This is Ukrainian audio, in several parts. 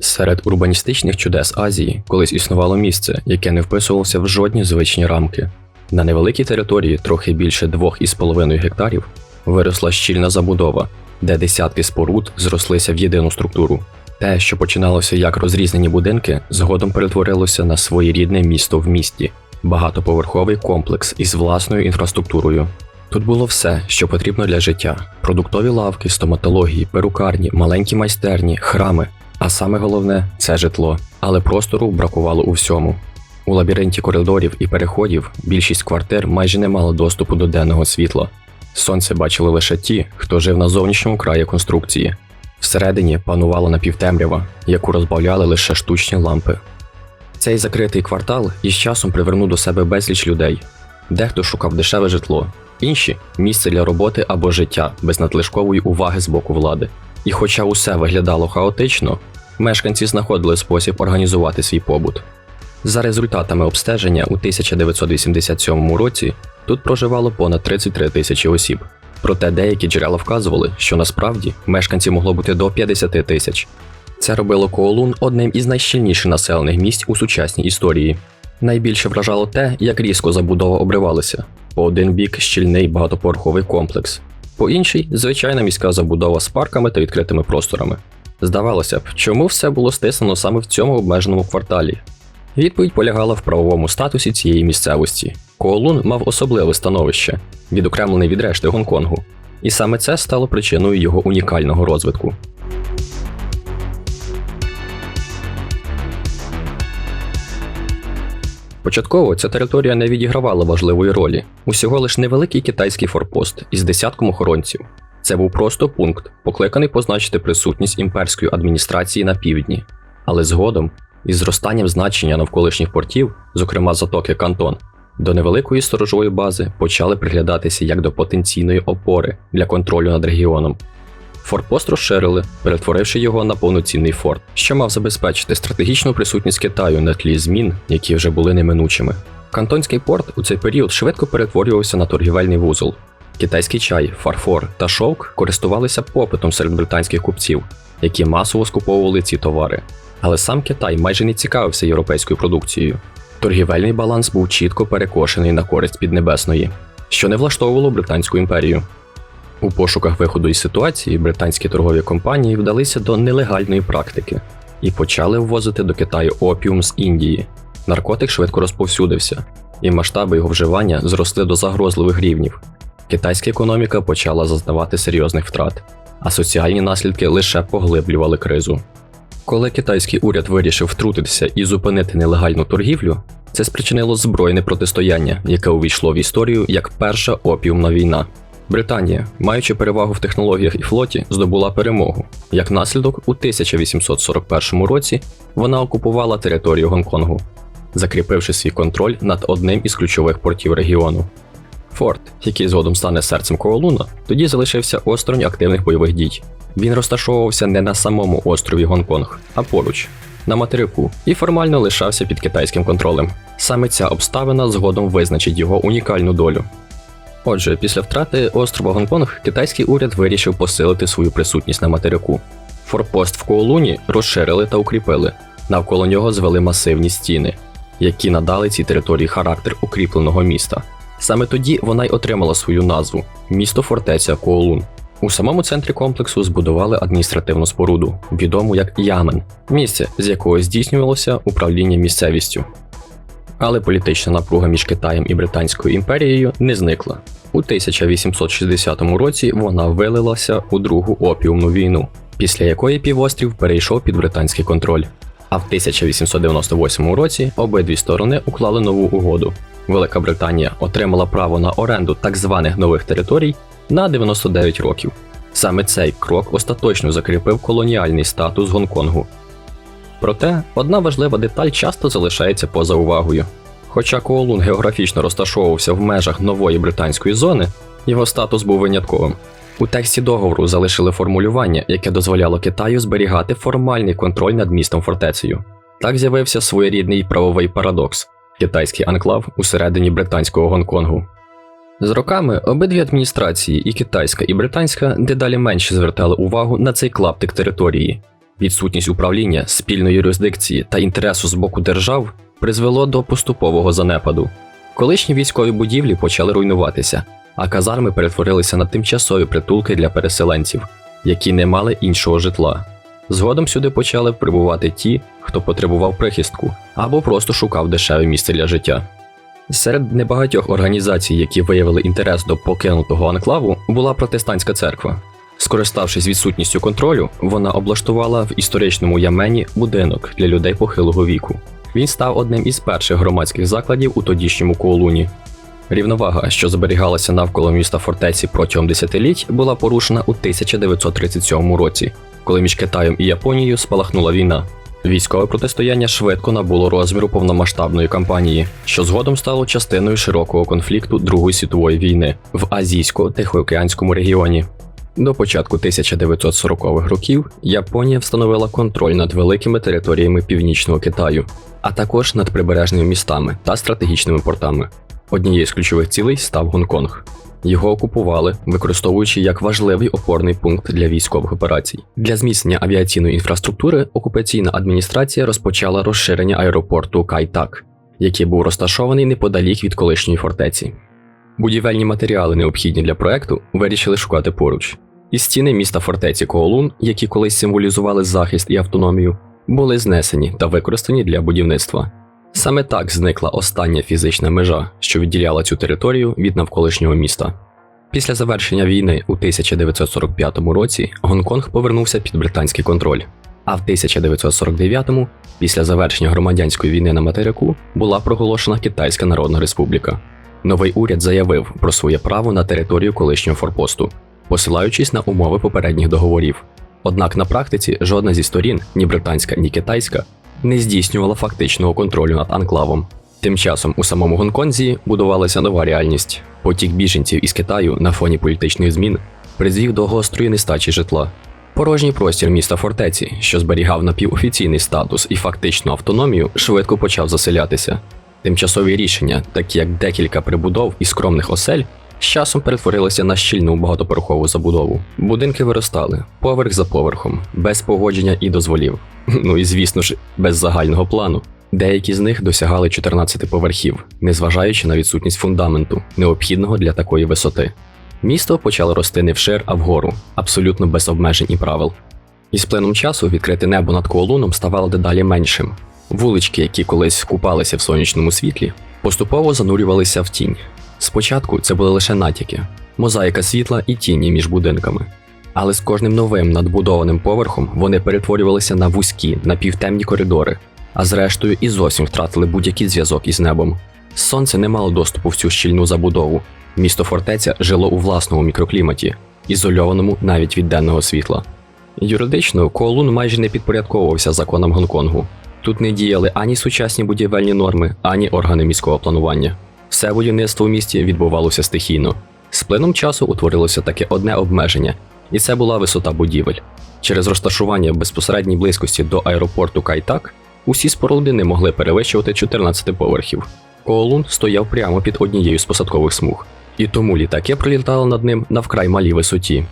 Серед урбаністичних чудес Азії колись існувало місце, яке не вписувалося в жодні звичні рамки. На невеликій території, трохи більше 2,5 гектарів, виросла щільна забудова, де десятки споруд зрослися в єдину структуру. Те, що починалося як розрізнені будинки, згодом перетворилося на своєрідне місто в місті, багатоповерховий комплекс із власною інфраструктурою. Тут було все, що потрібно для життя: продуктові лавки, стоматології, перукарні, маленькі майстерні, храми. А саме головне це житло. Але простору бракувало у всьому. У лабіринті коридорів і переходів більшість квартир майже не мали доступу до денного світла. Сонце бачили лише ті, хто жив на зовнішньому краї конструкції. Всередині панувала напівтемрява, яку розбавляли лише штучні лампи. Цей закритий квартал із часом привернув до себе безліч людей. Дехто шукав дешеве житло, інші місце для роботи або життя без надлишкової уваги з боку влади. І хоча усе виглядало хаотично, мешканці знаходили спосіб організувати свій побут. За результатами обстеження у 1987 році тут проживало понад 33 тисячі осіб. Проте деякі джерела вказували, що насправді мешканців могло бути до 50 тисяч. Це робило Коолун одним із найщільніше населених місць у сучасній історії. Найбільше вражало те, як різко забудова обривалася. По один бік щільний багатоповерховий комплекс, по іншій, звичайна міська забудова з парками та відкритими просторами. Здавалося б, чому все було стиснено саме в цьому обмеженому кварталі? Відповідь полягала в правовому статусі цієї місцевості. Коолун мав особливе становище, відокремлений від решти Гонконгу, і саме це стало причиною його унікального розвитку. Початково ця територія не відігравала важливої ролі. Усього лиш невеликий китайський форпост із десятком охоронців. Це був просто пункт, покликаний позначити присутність імперської адміністрації на півдні. Але згодом, із зростанням значення навколишніх портів, зокрема затоки Кантон, до невеликої сторожової бази почали приглядатися як до потенційної опори для контролю над регіоном. Форпост розширили, перетворивши його на повноцінний форт, що мав забезпечити стратегічну присутність Китаю на тлі змін, які вже були неминучими. Кантонський порт у цей період швидко перетворювався на торгівельний вузол. Китайський чай, фарфор та шовк користувалися попитом серед британських купців, які масово скуповували ці товари. Але сам Китай майже не цікавився європейською продукцією. Торгівельний баланс був чітко перекошений на користь піднебесної, що не влаштовувало Британську імперію. У пошуках виходу із ситуації британські торгові компанії вдалися до нелегальної практики і почали ввозити до Китаю опіум з Індії. Наркотик швидко розповсюдився, і масштаби його вживання зросли до загрозливих рівнів. Китайська економіка почала зазнавати серйозних втрат, а соціальні наслідки лише поглиблювали кризу. Коли китайський уряд вирішив втрутитися і зупинити нелегальну торгівлю, це спричинило збройне протистояння, яке увійшло в історію як перша опіумна війна. Британія, маючи перевагу в технологіях і флоті, здобула перемогу. Як наслідок, у 1841 році вона окупувала територію Гонконгу, закріпивши свій контроль над одним із ключових портів регіону. Форт, який згодом стане серцем Коолуна, тоді залишився осторонь активних бойових дій. Він розташовувався не на самому острові Гонконг, а поруч, на материку, і формально лишався під китайським контролем. Саме ця обставина згодом визначить його унікальну долю. Отже, після втрати острова Гонконг китайський уряд вирішив посилити свою присутність на материку. Форпост в Коулуні розширили та укріпили, навколо нього звели масивні стіни, які надали цій території характер укріпленого міста. Саме тоді вона й отримала свою назву місто фортеця Коулун. У самому центрі комплексу збудували адміністративну споруду, відому як Ямен, місце, з якого здійснювалося управління місцевістю. Але політична напруга між Китаєм і Британською імперією не зникла. У 1860 році вона вилилася у Другу опіумну війну, після якої півострів перейшов під британський контроль. А в 1898 році обидві сторони уклали нову угоду. Велика Британія отримала право на оренду так званих нових територій на 99 років. Саме цей крок остаточно закріпив колоніальний статус Гонконгу. Проте одна важлива деталь часто залишається поза увагою. Хоча Коолун географічно розташовувався в межах нової британської зони, його статус був винятковим. У тексті договору залишили формулювання, яке дозволяло Китаю зберігати формальний контроль над містом фортецею. Так з'явився своєрідний правовий парадокс китайський анклав усередині британського Гонконгу. З роками обидві адміністрації, і китайська, і британська, дедалі менше звертали увагу на цей клаптик території. Відсутність управління, спільної юрисдикції та інтересу з боку держав призвело до поступового занепаду. Колишні військові будівлі почали руйнуватися, а казарми перетворилися на тимчасові притулки для переселенців, які не мали іншого житла. Згодом сюди почали прибувати ті, хто потребував прихистку або просто шукав дешеве місце для життя. Серед небагатьох організацій, які виявили інтерес до покинутого анклаву, була протестантська церква. Скориставшись відсутністю контролю, вона облаштувала в історичному Ямені будинок для людей похилого віку. Він став одним із перших громадських закладів у тодішньому Коулуні. Рівновага, що зберігалася навколо міста фортеці протягом десятиліть, була порушена у 1937 році, коли між Китаєм і Японією спалахнула війна. Військове протистояння швидко набуло розміру повномасштабної кампанії, що згодом стало частиною широкого конфлікту Другої світової війни в азійсько-тихоокеанському регіоні. До початку 1940-х років Японія встановила контроль над великими територіями північного Китаю, а також над прибережними містами та стратегічними портами. Однією з ключових цілей став Гонконг. Його окупували, використовуючи як важливий опорний пункт для військових операцій. Для зміцнення авіаційної інфраструктури окупаційна адміністрація розпочала розширення аеропорту Кайтак, який був розташований неподалік від колишньої фортеці. Будівельні матеріали, необхідні для проекту, вирішили шукати поруч. І стіни міста фортеці Коолун, які колись символізували захист і автономію, були знесені та використані для будівництва. Саме так зникла остання фізична межа, що відділяла цю територію від навколишнього міста. Після завершення війни у 1945 році Гонконг повернувся під британський контроль. А в 1949-му, після завершення громадянської війни на материку, була проголошена Китайська Народна Республіка. Новий уряд заявив про своє право на територію колишнього форпосту, посилаючись на умови попередніх договорів. Однак на практиці жодна зі сторін, ні британська, ні китайська, не здійснювала фактичного контролю над анклавом. Тим часом у самому Гонконзі будувалася нова реальність. Потік біженців із Китаю на фоні політичних змін призвів до гострої нестачі житла. Порожній простір міста фортеці, що зберігав напівофіційний статус і фактичну автономію, швидко почав заселятися. Тимчасові рішення, такі як декілька прибудов і скромних осель, з часом перетворилися на щільну багатоповерхову забудову. Будинки виростали поверх за поверхом, без погодження і дозволів. Ну і звісно ж, без загального плану. Деякі з них досягали 14 поверхів, незважаючи на відсутність фундаменту, необхідного для такої висоти. Місто почало рости не вшир, а вгору, абсолютно без обмежень і правил. І з плином часу відкрите небо над Коолуном ставало дедалі меншим. Вулички, які колись купалися в сонячному світлі, поступово занурювалися в тінь. Спочатку це були лише натяки, мозаїка світла і тіні між будинками. Але з кожним новим надбудованим поверхом вони перетворювалися на вузькі, напівтемні коридори, а зрештою і зовсім втратили будь-який зв'язок із небом. Сонце не мало доступу в цю щільну забудову. Місто фортеця жило у власному мікрокліматі, ізольованому навіть від денного світла. Юридично Коолун майже не підпорядковувався законам Гонконгу. Тут не діяли ані сучасні будівельні норми, ані органи міського планування. Все будівництво в місті відбувалося стихійно. З плином часу утворилося таке одне обмеження, і це була висота будівель. Через розташування в безпосередній близькості до аеропорту Кайтак усі споруди не могли перевищувати 14 поверхів. Коолун стояв прямо під однією з посадкових смуг, і тому літаки пролітали над ним на вкрай малій висоті.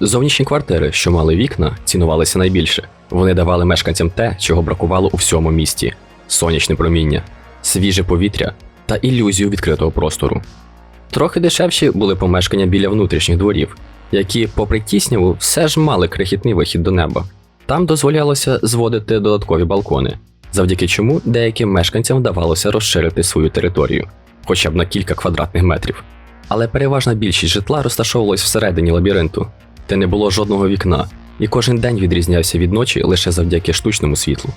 Зовнішні квартири, що мали вікна, цінувалися найбільше. Вони давали мешканцям те, чого бракувало у всьому місті: сонячне проміння, свіже повітря та ілюзію відкритого простору. Трохи дешевші були помешкання біля внутрішніх дворів, які, попри тісняву, все ж мали крихітний вихід до неба. Там дозволялося зводити додаткові балкони, завдяки чому деяким мешканцям вдавалося розширити свою територію, хоча б на кілька квадратних метрів. Але переважна більшість житла розташовувалась всередині лабіринту, де не було жодного вікна, і кожен день відрізнявся від ночі лише завдяки штучному світлу.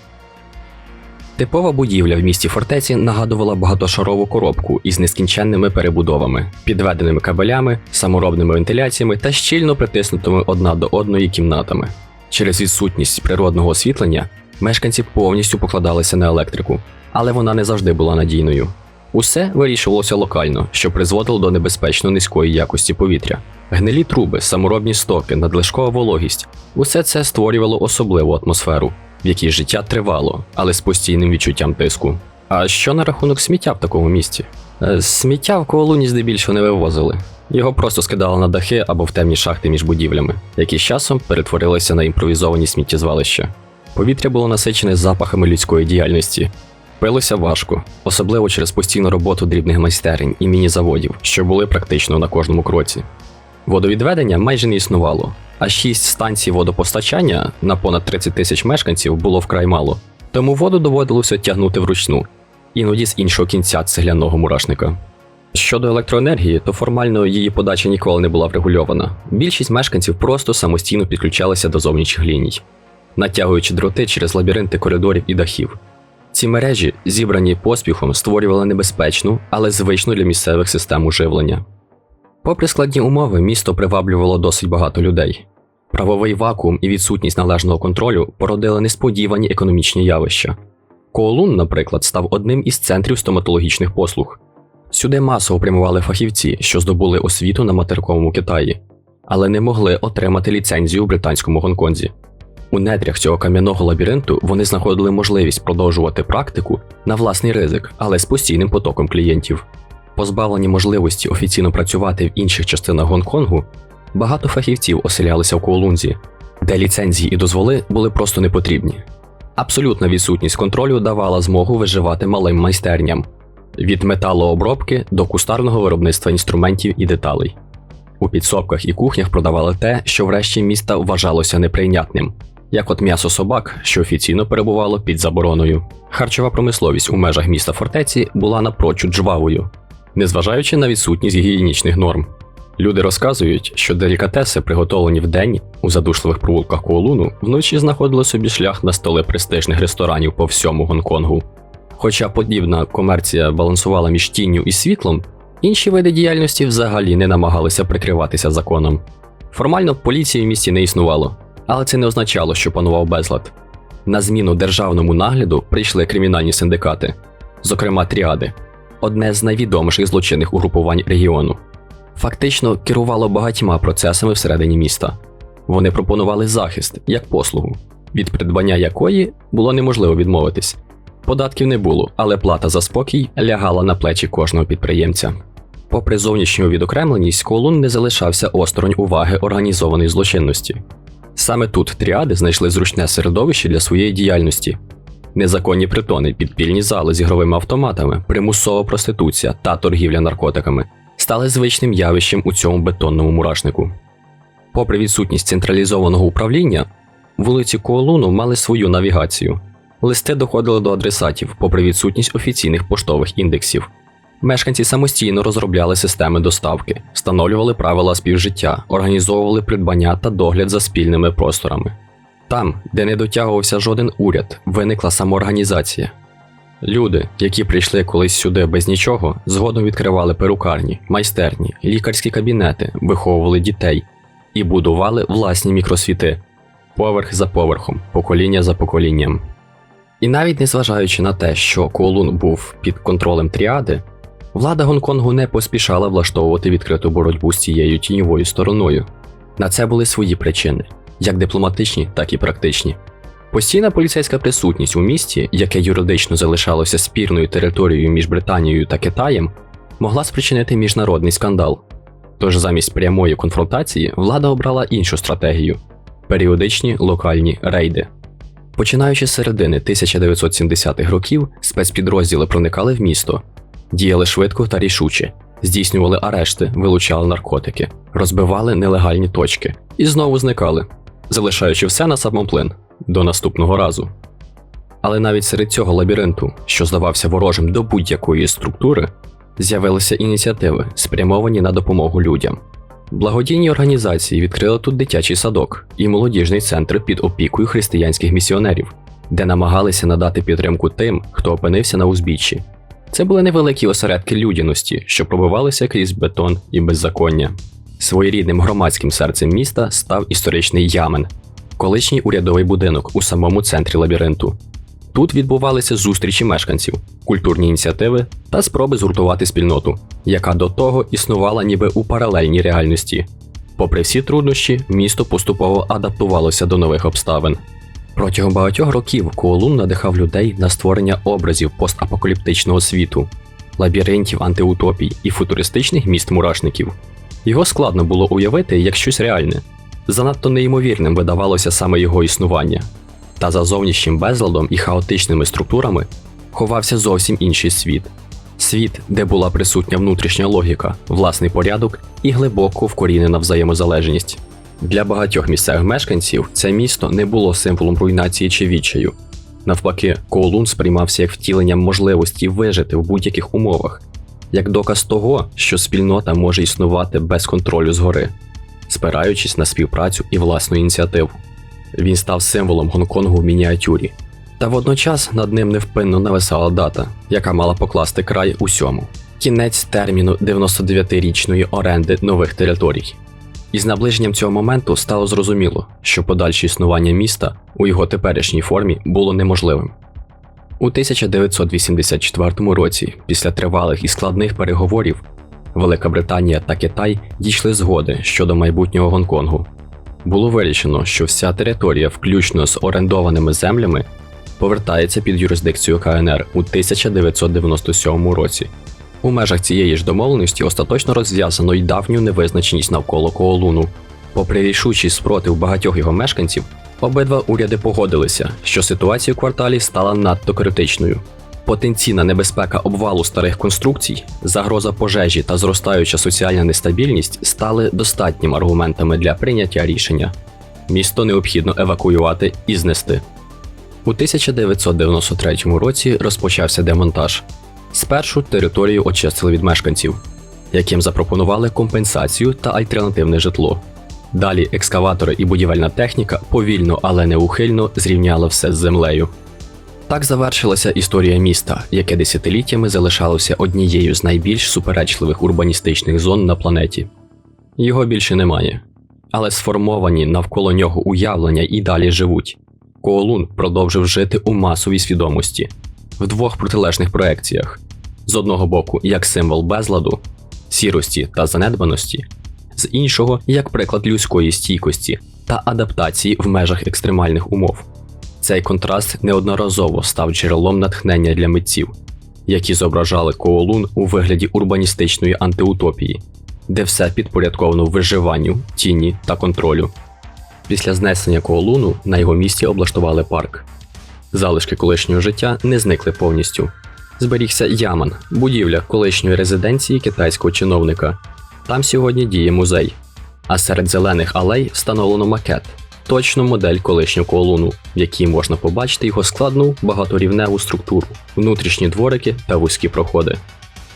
Типова будівля в місті фортеці нагадувала багатошарову коробку із нескінченними перебудовами, підведеними кабелями, саморобними вентиляціями та щільно притиснутими одна до одної кімнатами. Через відсутність природного освітлення мешканці повністю покладалися на електрику, але вона не завжди була надійною. Усе вирішувалося локально, що призводило до небезпечно низької якості повітря. Гнилі труби, саморобні стоки, надлишкова вологість усе це створювало особливу атмосферу, в якій життя тривало, але з постійним відчуттям тиску. А що на рахунок сміття в такому місці? Е, Сміття в Коолуні здебільшого не вивозили. Його просто скидали на дахи або в темні шахти між будівлями, які з часом перетворилися на імпровізовані сміттєзвалища. Повітря було насичене запахами людської діяльності. Пилося важко, особливо через постійну роботу дрібних майстерень і міні-заводів, що були практично на кожному кроці. Водовідведення майже не існувало, а шість станцій водопостачання на понад 30 тисяч мешканців було вкрай мало, тому воду доводилося тягнути вручну, іноді з іншого кінця цегляного мурашника. Щодо електроенергії, то формально її подача ніколи не була врегульована. Більшість мешканців просто самостійно підключалися до зовнішніх ліній, натягуючи дроти через лабіринти коридорів і дахів. Ці мережі, зібрані поспіхом, створювали небезпечну, але звичну для місцевих систему живлення. Попри складні умови, місто приваблювало досить багато людей. Правовий вакуум і відсутність належного контролю породили несподівані економічні явища. Коолун, наприклад, став одним із центрів стоматологічних послуг. Сюди масово прямували фахівці, що здобули освіту на материковому Китаї, але не могли отримати ліцензію у британському Гонконзі. У недрях цього кам'яного лабіринту вони знаходили можливість продовжувати практику на власний ризик, але з постійним потоком клієнтів. Позбавлені можливості офіційно працювати в інших частинах Гонконгу, багато фахівців оселялися в Коулунзі, де ліцензії і дозволи були просто не потрібні. Абсолютна відсутність контролю давала змогу виживати малим майстерням від металообробки до кустарного виробництва інструментів і деталей. У підсобках і кухнях продавали те, що врешті міста вважалося неприйнятним, як от м'ясо собак, що офіційно перебувало під забороною. Харчова промисловість у межах міста фортеці була напрочуд жвавою, незважаючи на відсутність гігієнічних норм. Люди розказують, що делікатеси, приготовлені вдень у задушливих провулках Коулуну, вночі знаходили собі шлях на столи престижних ресторанів по всьому Гонконгу. Хоча подібна комерція балансувала між тінню і світлом, інші види діяльності взагалі не намагалися прикриватися законом. Формально поліції в місті не існувало, але це не означало, що панував безлад. На зміну державному нагляду прийшли кримінальні синдикати, зокрема тріади, одне з найвідоміших злочинних угрупувань регіону. Фактично керувало багатьма процесами всередині міста. Вони пропонували захист як послугу, від придбання якої було неможливо відмовитись. Податків не було, але плата за спокій лягала на плечі кожного підприємця. Попри зовнішню відокремленість, Колун не залишався осторонь уваги організованої злочинності. Саме тут тріади знайшли зручне середовище для своєї діяльності. Незаконні притони, підпільні зали з ігровими автоматами, примусова проституція та торгівля наркотиками стали звичним явищем у цьому бетонному мурашнику. Попри відсутність централізованого управління, вулиці Коолуну мали свою навігацію. Листи доходили до адресатів, попри відсутність офіційних поштових індексів. Мешканці самостійно розробляли системи доставки, встановлювали правила співжиття, організовували придбання та догляд за спільними просторами. Там, де не дотягувався жоден уряд, виникла самоорганізація. Люди, які прийшли колись сюди без нічого, згодом відкривали перукарні, майстерні, лікарські кабінети, виховували дітей і будували власні мікросвіти поверх за поверхом, покоління за поколінням. І навіть незважаючи на те, що Коулун був під контролем тріади, влада Гонконгу не поспішала влаштовувати відкриту боротьбу з цією тіньовою стороною. На це були свої причини, як дипломатичні, так і практичні. Постійна поліцейська присутність у місті, яке юридично залишалося спірною територією між Британією та Китаєм, могла спричинити міжнародний скандал. Тож замість прямої конфронтації влада обрала іншу стратегію періодичні локальні рейди. Починаючи з середини 1970-х років, спецпідрозділи проникали в місто, діяли швидко та рішуче, здійснювали арешти, вилучали наркотики, розбивали нелегальні точки і знову зникали, залишаючи все на самоплин до наступного разу. Але навіть серед цього лабіринту, що здавався ворожим до будь-якої структури, з'явилися ініціативи, спрямовані на допомогу людям. Благодійні організації відкрили тут дитячий садок і молодіжний центр під опікою християнських місіонерів, де намагалися надати підтримку тим, хто опинився на узбіччі. Це були невеликі осередки людяності, що пробивалися крізь бетон і беззаконня. Своєрідним громадським серцем міста став історичний ямен, колишній урядовий будинок у самому центрі лабіринту. Тут відбувалися зустрічі мешканців, культурні ініціативи та спроби згуртувати спільноту, яка до того існувала ніби у паралельній реальності. Попри всі труднощі, місто поступово адаптувалося до нових обставин. Протягом багатьох років Коолун надихав людей на створення образів постапокаліптичного світу. лабіринтів антиутопій і футуристичних міст мурашників. Його складно було уявити як щось реальне. Занадто неймовірним видавалося саме його існування. Та за зовнішнім безладом і хаотичними структурами ховався зовсім інший світ. Світ, де була присутня внутрішня логіка, власний порядок і глибоко вкорінена взаємозалежність. Для багатьох місцевих мешканців це місто не було символом руйнації чи відчаю. Навпаки, Коулун сприймався як втілення можливості вижити в будь-яких умовах, як доказ того, що спільнота може існувати без контролю згори, спираючись на співпрацю і власну ініціативу. Він став символом Гонконгу в мініатюрі, та водночас над ним невпинно нависала дата, яка мала покласти край усьому кінець терміну 99-річної оренди нових територій. І з наближенням цього моменту стало зрозуміло, що подальше існування міста у його теперішній формі було неможливим. У 1984 році, після тривалих і складних переговорів, Велика Британія та Китай дійшли згоди щодо майбутнього Гонконгу. Було вирішено, що вся територія, включно з орендованими землями, повертається під юрисдикцію КНР у 1997 році. У межах цієї ж домовленості остаточно розв'язано й давню невизначеність навколо Коолуну. Попри рішучий спротив багатьох його мешканців, обидва уряди погодилися, що ситуація у кварталі стала надто критичною. Потенційна небезпека обвалу старих конструкцій, загроза пожежі та зростаюча соціальна нестабільність стали достатніми аргументами для прийняття рішення. Місто необхідно евакуювати і знести. У 1993 році розпочався демонтаж. Спершу територію очистили від мешканців, яким запропонували компенсацію та альтернативне житло. Далі екскаватори і будівельна техніка повільно, але неухильно зрівняли все з землею. Так завершилася історія міста, яке десятиліттями залишалося однією з найбільш суперечливих урбаністичних зон на планеті. Його більше немає, але сформовані навколо нього уявлення і далі живуть. Коолун продовжив жити у масовій свідомості в двох протилежних проекціях: з одного боку, як символ безладу, сірості та занедбаності, з іншого як приклад людської стійкості та адаптації в межах екстремальних умов. Цей контраст неодноразово став джерелом натхнення для митців, які зображали Коолун у вигляді урбаністичної антиутопії, де все підпорядковано виживанню, тіні та контролю. Після знесення Коолуну на його місці облаштували парк. Залишки колишнього життя не зникли повністю. Зберігся Яман, будівля колишньої резиденції китайського чиновника. Там сьогодні діє музей. А серед зелених алей встановлено макет, точну модель колишнього Коолуну, в якій можна побачити його складну багаторівневу структуру, внутрішні дворики та вузькі проходи.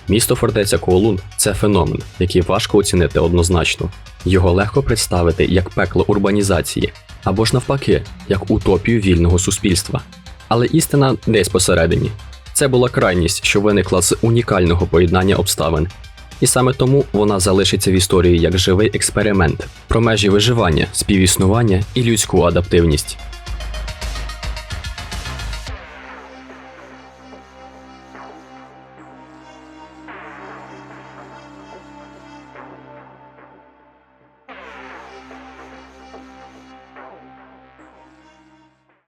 Місто фортеця Коолун це феномен, який важко оцінити однозначно. Його легко представити як пекло урбанізації, або ж навпаки, як утопію вільного суспільства. Але істина десь посередині. Це була крайність, що виникла з унікального поєднання обставин. І саме тому вона залишиться в історії як живий експеримент про межі виживання, співіснування і людську адаптивність.